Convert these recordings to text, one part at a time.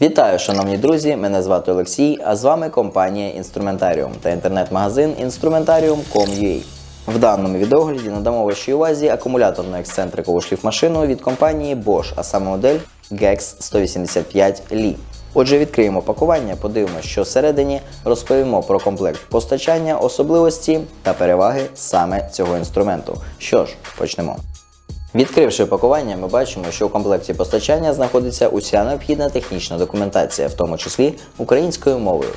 Вітаю, шановні друзі! Мене звати Олексій, а з вами компанія Інструментаріум та інтернет-магазин Instrumentarium.com.ua. В даному відеогляді надамо вашій увазі акумуляторну ексцентрикову шліфмашину від компанії Bosch, а саме модель GEX 185 Li. Отже, відкриємо пакування, подивимося, що всередині розповімо про комплект постачання, особливості та переваги саме цього інструменту. Що ж, почнемо. Відкривши пакування, ми бачимо, що у комплекті постачання знаходиться уся необхідна технічна документація, в тому числі українською мовою.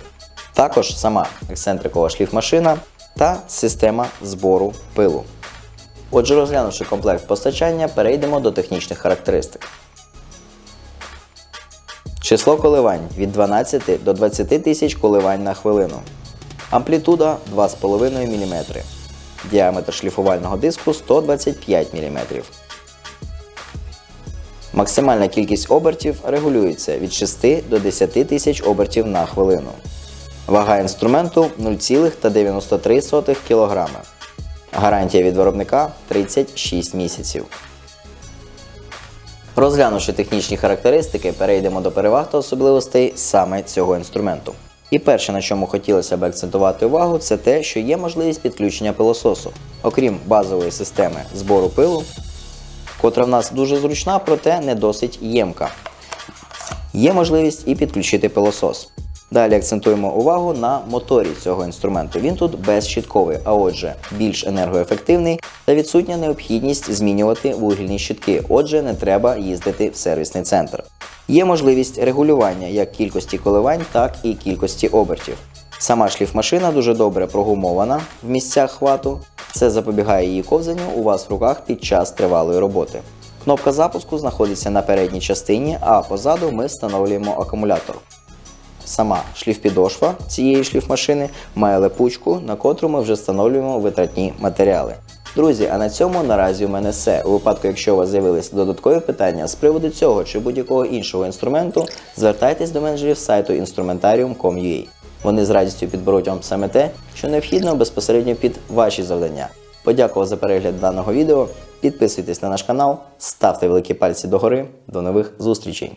Також сама ексцентрикова шліфмашина та система збору пилу. Отже, розглянувши комплект постачання, перейдемо до технічних характеристик. Число коливань від 12 до 20 тисяч коливань на хвилину. Амплітуда 2,5 мм. Діаметр шліфувального диску 125 мм. Максимальна кількість обертів регулюється від 6 до 10 тисяч обертів на хвилину. Вага інструменту 0,93 кг. Гарантія від виробника 36 місяців. Розглянувши технічні характеристики, перейдемо до переваг та особливостей саме цього інструменту. І перше, на чому хотілося б акцентувати увагу, це те, що є можливість підключення пилососу. Окрім базової системи збору пилу, котра в нас дуже зручна, проте не досить ємка. Є можливість і підключити пилосос. Далі акцентуємо увагу на моторі цього інструменту. Він тут безщітковий, а отже, більш енергоефективний та відсутня необхідність змінювати вугільні щітки, отже, не треба їздити в сервісний центр. Є можливість регулювання як кількості коливань, так і кількості обертів. Сама шліфмашина дуже добре прогумована в місцях хвату. Це запобігає її ковзанню у вас в руках під час тривалої роботи. Кнопка запуску знаходиться на передній частині, а позаду ми встановлюємо акумулятор. Сама шліфпідошва цієї шліфмашини має липучку, на котру ми вже встановлюємо витратні матеріали. Друзі, а на цьому наразі у мене все. У випадку, якщо у вас з'явилися додаткові питання з приводу цього чи будь-якого іншого інструменту, звертайтесь до менеджерів сайту instrumentarium.com.ua. Вони з радістю підберуть вам саме те, що необхідно безпосередньо під ваші завдання. Подякував за перегляд даного відео. Підписуйтесь на наш канал, ставте великі пальці догори. До нових зустрічей!